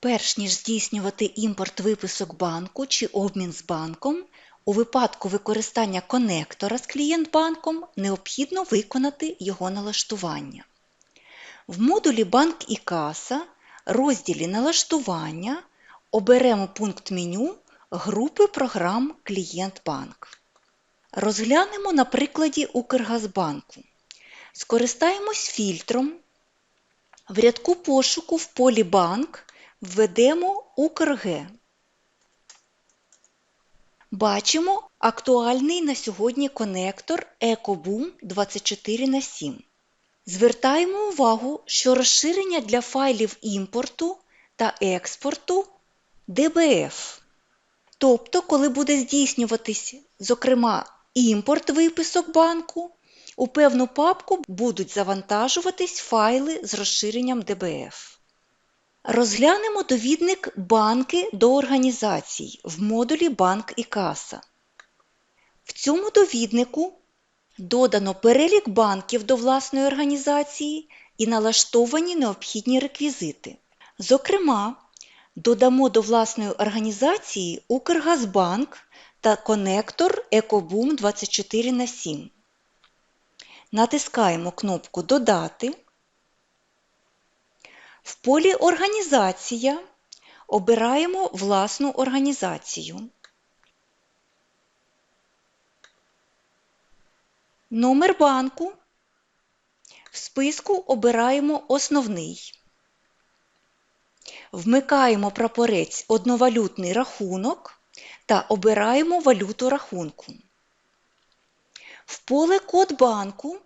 Перш ніж здійснювати імпорт виписок банку чи обмін з банком, у випадку використання конектора з клієнт-банком необхідно виконати його налаштування. В модулі Банк і каса, розділі Налаштування оберемо пункт меню групи програм Клієнт-банк. Розглянемо на прикладі Укргазбанку. Скористаємось фільтром. В рядку пошуку в полі Банк введемо УКРГ. Бачимо актуальний на сьогодні конектор EcoBoom 24 на 7 Звертаємо увагу, що розширення для файлів імпорту та експорту DBF. Тобто, коли буде здійснюватись, зокрема, імпорт виписок банку, у певну папку будуть завантажуватись файли з розширенням DBF. Розглянемо довідник Банки до організацій в модулі Банк і каса. В цьому довіднику додано перелік банків до власної організації і налаштовані необхідні реквізити. Зокрема, додамо до власної організації Укргазбанк та конектор EcoBoom 24 на 7 Натискаємо кнопку Додати. В полі Організація обираємо власну організацію. Номер банку. В списку обираємо Основний. Вмикаємо прапорець Одновалютний рахунок та обираємо валюту рахунку. В поле Код банку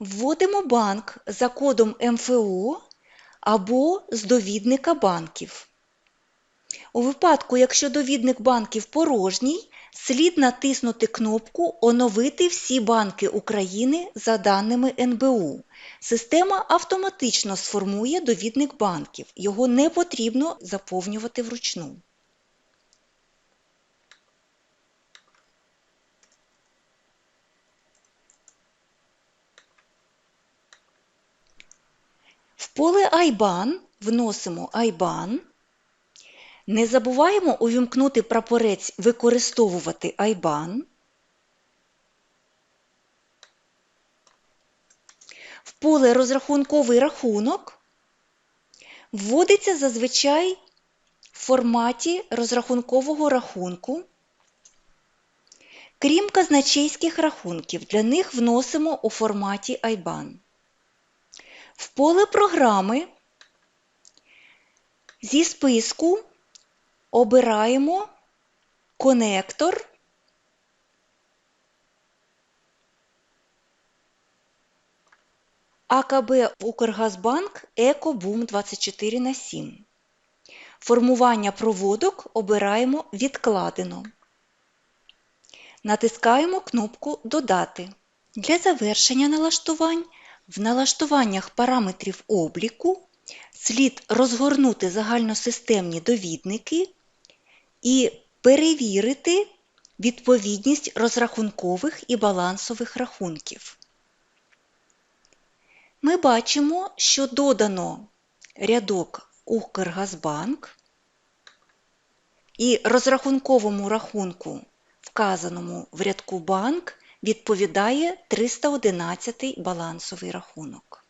вводимо банк за кодом МФО або з довідника банків. У випадку, якщо довідник банків порожній, слід натиснути кнопку Оновити всі банки України за даними НБУ. Система автоматично сформує довідник банків. Його не потрібно заповнювати вручну. Поле IBAN вносимо IBAN. Не забуваємо увімкнути прапорець Використовувати IBAN. В поле Розрахунковий рахунок вводиться зазвичай в форматі розрахункового рахунку. Крім казначейських рахунків, для них вносимо у форматі IBAN. В поле програми зі списку обираємо конектор АКБ Укргазбанк Екобум 24 на 7. Формування проводок обираємо Відкладено. Натискаємо кнопку Додати. Для завершення налаштувань в налаштуваннях параметрів обліку слід розгорнути загальносистемні довідники і перевірити відповідність розрахункових і балансових рахунків. Ми бачимо, що додано рядок Укргазбанк і розрахунковому рахунку, вказаному в рядку банк, відповідає 311 балансовий рахунок.